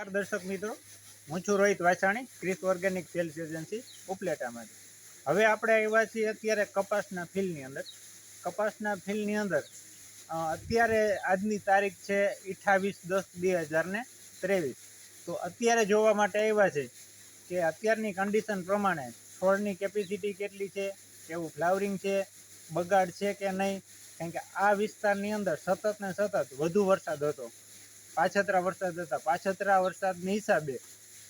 નમસ્કાર દર્શક મિત્રો. હું છું Rohit Vachhani Kris organic sales agency, ઉપલેટામાંથી. હવે આપણે આવ્યા છીએ અત્યારે કપાસના ફિલ્ડની અંદર. કપાસના ફિલ્ડની અંદર અત્યારે આજની તારીખ છે અઠ્ઠાવીસ દસ બે હજાર ને ત્રેવીસ. તો અત્યારે જોવા માટે આવ્યા છે કે અત્યારની કન્ડિશન પ્રમાણે છોડની કેપેસિટી કેટલી છે, કેવું ફ્લાવરિંગ છે, બગાડ છે કે નહીં? કારણ કે આ વિસ્તારની અંદર સતત ને સતત વધુ વરસાદ હતો. પાછતરા વરસાદ હતા. પાછતરા વરસાદની હિસાબે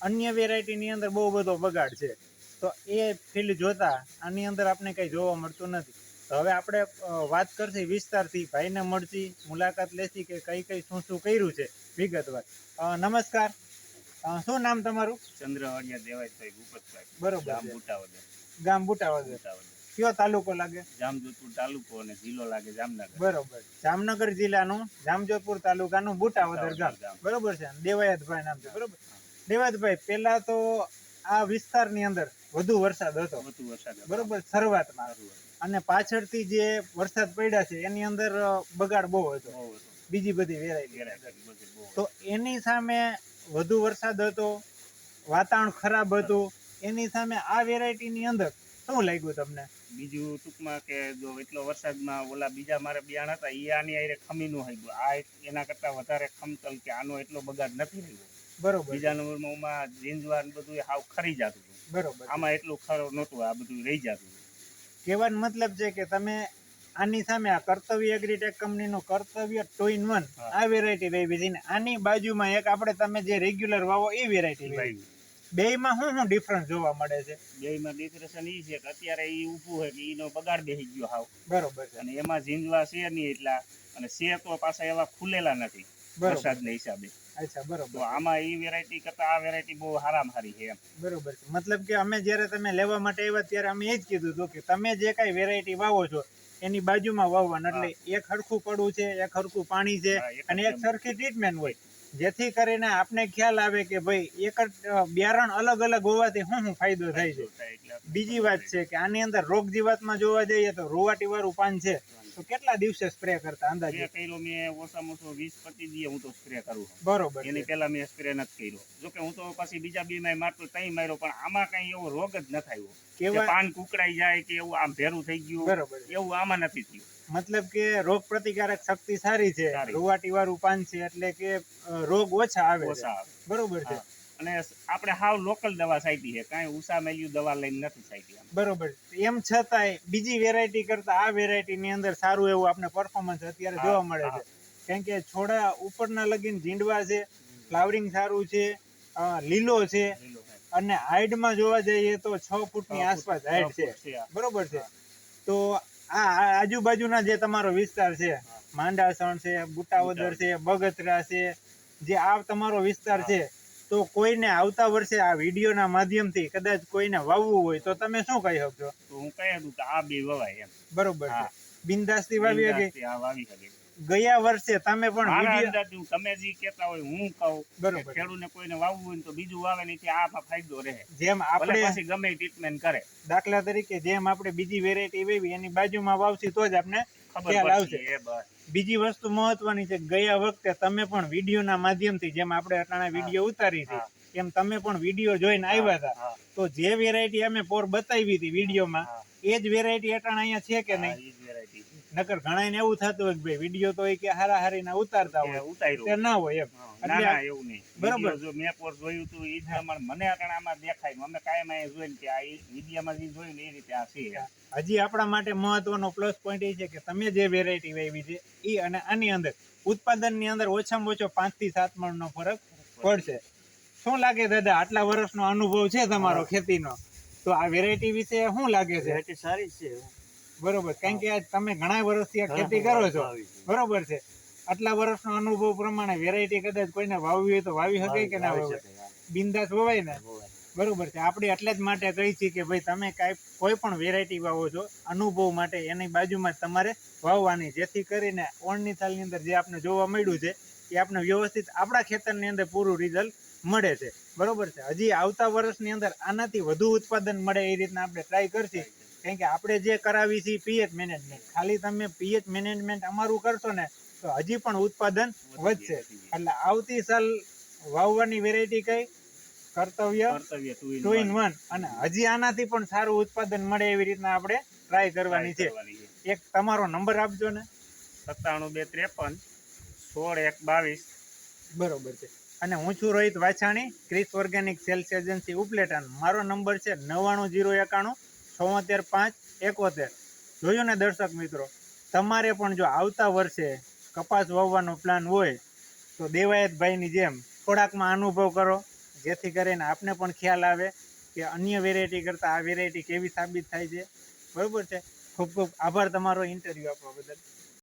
અન્ય વેરાયટીની અંદર બહુ બધો બગાડ છે. તો એ ફિલ્ડ જોતા આની અંદર આપણે કંઈ જોવા મળતું નથી. તો હવે આપણે વાત કરશી વિસ્તારથી. ભાઈને મળશી મુલાકાત લેશી કે કઈ કઈ શું શું કર્યું છે વિગતવાર. નમસ્કાર. શું નામ તમારું? ચંદ્રવાડિયા દેવાયભાઈ ભૂપતભાઈ. બરોબર ગામ. બુટાવદર. ગામ બુટાવદર. કયો તાલુકો લાગે? જામજોધપુર તાલુકો અને જિલ્લો લાગે જામનગર. બરોબર. જામનગર જિલ્લાનું જામજોધપુર તાલુકાનું બુટાવદર ગામ. બરોબર છે? દેવાયતભાઈ નામ છે. બરોબર. દેવાયતભાઈ પહેલા તો આ વિસ્તારની અંદર વધુ વરસાદ હતો. વધુ વરસાદ બરોબર શરૂઆતમાં. અને પાછળથી જે વરસાદ પડ્યા છે એની અંદર બગાડ બહુ હતો. બીજી બધી વેરાયટી. તો એની સામે વધુ વરસાદ હતો વાતાવરણ ખરાબ હતું. એની સામે આ વેરાયટીની અંદર શું લાગ્યું તમને? બીજું ટૂંકમાં કે જો એટલો વરસાદમાં ઓલા બીજા મારે બિયાણ હતા એ આની આરે ખમીનું ગયું આ એના કરતા વધારે ખમતલ કે આનો એટલો બગાડ નથી રહ્યો. બરોબર. બીજા નંબરમાં જીંજવાર બધું હાવ ખરી જતું હતું. બરોબર. આમાં એટલું ખરો નહોતું આ બધું રહી જતું. કહેવાનો મતલબ છે કે તમે આની સામે આ કર્તવ્ય એગ્રીટેક કંપનીનું કર્તવ્ય ટુ ઇન વન આ વેરાયટી રહી છે. આની બાજુમાં એક આપણે તમે જે રેગ્યુલર વાવો એ વેરાયટી ભાઈ બેયમાં શું શું ડિફરન્સ જોવા મળે છે? બેયમાં ડિપ્રેશન એ છે કે અત્યારે એ ઊભું હોય કે એનો બગાડ બેસી ગયો હાવ. બરોબર છે. અને એમાં ઝીંઝવા છે નહીં એટલા અને છે તો પાછા એવા ખુલેલા નથી વરસાદના હિસાબે. અચ્છા બરોબર. તો આમાં એ વેરાયટી કરતા આ વેરાયટી બહુ હારામ હારી છે એમ. બરોબર છે. મતલબ કે અમે જ્યારે તમે લેવા માટે આવ્યા ત્યારે અમે એ જ કીધું હતું કે તમે જે કાંઈ વેરાયટી વાવો છો એની બાજુમાં વાવવાનું. એટલે એક હરખું પડવું છે એક હરખું પાણી છે અને એક સરખી ટ્રીટમેન્ટ હોય. જેથી કરીને આપને ખ્યાલ આવે કે ભાઈ એક જ બિયારણ અલગ અલગ હોવાથી શું શું ફાયદો થાય છે. બીજી વાત છે કે આની અંદર રોગ જીવાતમાં જોવા જઈએ તો રોવાટી વાળું પાન છે. તો કેટલા દિવસે સ્પ્રે કરતા અંદાજે? કર્યો મેં ઓછામાં ઓછો વીસ પચીસ દિવસ હું તો સ્પ્રે કરું બરોબર એની પહેલા મેં સ્પ્રે નથી કર્યો. જોકે હું તો પછી બીજા બી માં મારતો તઈ માર્યો પણ આમાં કઈ એવો રોગ જ ન થયો કે કેવા? પાન કુકડાઈ જાય કે એવું આમ ભેરું થઈ ગયું. બરોબર એવું આમાં નથી થયું. મતલબ કે રોગ પ્રતિકારક શક્તિ સારી છે. રોવાટી વાળું પાન છે એટલે કે રોગ ઓછા આવે ઓછા બરોબર છે. અને આપણે હાવ લોકલ દવા સાઈતી છે કાંઈ ઉષા મેલ્યું દવા લઈને નથી સાઈતી બરોબર. એમ છતાંય બીજી વેરાયટી કરતા આ વેરાયટી ની અંદર સારું એવું આપણે પરફોર્મન્સ અત્યારે જોવા મળે છે. કારણ કે છોડા ઉપરના લગીન ઝીંડવા છે ફ્લાવરિંગ સારું છે લીલો છે અને હાઈટમાં જોવા જઈએ તો છ ફૂટની આસપાસ હાઈટ છે. બરોબર છે. તો આ આજુબાજુના જે તમારો વિસ્તાર છે માંડાસણ છે બુટાવદર છે બગતરા છે જે આ તમારો વિસ્તાર છે તો કોઈને આવતા વર્ષે આ વિડીયોના માધ્યમથી કદાચ કોઈને વાવવું હોય તો તમે શું કહી શકશો? તો હું કહી દઉં કે આ બે વવાય એમ. બરોબર બિંદાસ્તી વાવી શકે? વાવી શકે. ગયા વર્ષે તમે પણ તમે જે કહેતા હોય હું કહું બરોબર. ખેડૂતને કોઈને વાવવું હોય તો બીજું વાવે નહીં આ ફાયદો રહે. જેમ આપણે ગમે ટ્રીટમેન્ટ કરે. દાખલા તરીકે જેમ આપણે બીજી વેરાયટી વેવી એની બાજુમાં વાવશી તો જ આપણે ખ્યાલ આવશે. બીજી વસ્તુ મહત્વની છે ગયા વખતે તમે પણ વિડીયોના માધ્યમથી જેમ આપણે અટાણા વીડિયો ઉતારી હતી એમ તમે પણ વીડિયો જોઈને આવ્યા હતા. તો જે વેરાયટી અમે પોર બતાવી હતી વિડીયોમાં. એ જ વેરાયટી અટાણા અહીંયા છે કે નહીં. નકર ઘણા એવું થતું હોય કે ભાઈ વીડિયો તો એ કે હારા હારીના ઉતારતા હોય. ઉતાર્યું. ના હોય એમ. ના ના એવું નહીં. બરાબર. જો મેં પોર જોયું હતું એ પ્રમાણે મને અટાણે આમાં દેખાય અમે કાયમ એ જોઈને કે આ વિડીયામાં જે જોયું એ રીતે આ છે. હજી આપણા માટે મહત્વનો પ્લસ પોઈન્ટ એ છે કે તમે જે વેરાયટી વાવી છે એ અને આની અંદર ઉત્પાદનની અંદર ઓછામાં ઓછો પાંચથી સાત મણનો ફરક પડશે. શું લાગે દાદા આટલા વર્ષનો અનુભવ છે તમારો ખેતીનો? તો આ વેરાયટી વિશે શું લાગે છે? સારી છે. બરોબર. કારણ કે આ તમે ઘણા વર્ષથી આ ખેતી કરો છો. બરોબર છે. આટલા વર્ષનો અનુભવ પ્રમાણે વેરાયટી કદાચ કોઈને વાવવી હોય તો વાવી શકે કે ના વાવે બિંદાસ વવાય ને? બરોબર છે. આપણે એટલે જ માટે કહી છીએ કે ભાઈ તમે કાંઈ કોઈ પણ વેરાયટી વાવો છો અનુભવ માટે એની બાજુમાં તમારે વાવવાની. જેથી કરીને ઓણની થાલની અંદર જે આપણે જોવા મળ્યું છે એ આપણે વ્યવસ્થિત આપણા ખેતરની અંદર પૂરું રિઝલ્ટ મળે છે. બરોબર છે. હજી આવતા વર્ષની અંદર આનાથી વધુ ઉત્પાદન મળે એ રીતના આપણે ટ્રાય કરશી. કારણ કે આપણે જે કરાવી છે પીએચ મેનેજમેન્ટ ખાલી તમે પીએચ મેનેજમેન્ટ અમારું કરશો ને તો હજી પણ ઉત્પાદન વધશે. એટલે આવતી સાલ વાવવાની વેરાયટી કઈ? કર્તવ્ય કર્તવ્ય ટુ ઇન વન અને હજી આનાથી પણ સારું ઉત્પાદન મળે એવી રીતના આપણે ટ્રાય કરવાની છે. એક તમારો નંબર આપજો ને. સત્તાણું બે ત્રેપન સોળ એક બાવીસ. બરોબર છે. અને હું છું Rohit Vachhani Kris organic sales agency ઉપલેટન. મારો નંબર છે નવ્વાણું જીરો એકાણું છોતેર પાંચ એકોતેર. જોયું ને દર્શક મિત્રો, તમારે પણ જો આવતા વર્ષે કપાસ વાવવાનો પ્લાન હોય, તો દેવાયતભાઈની જેમ થોડાકમાં અનુભવ કરો. જેથી કરીને આપને પણ ખ્યાલ આવે કે અન્ય વેરાયટી કરતાં આ વેરાયટી કેવી સાબિત થાય છે. બરાબર છે? ખૂબ ખૂબ આભાર તમારો ઇન્ટરવ્યૂ આપવા બદલ.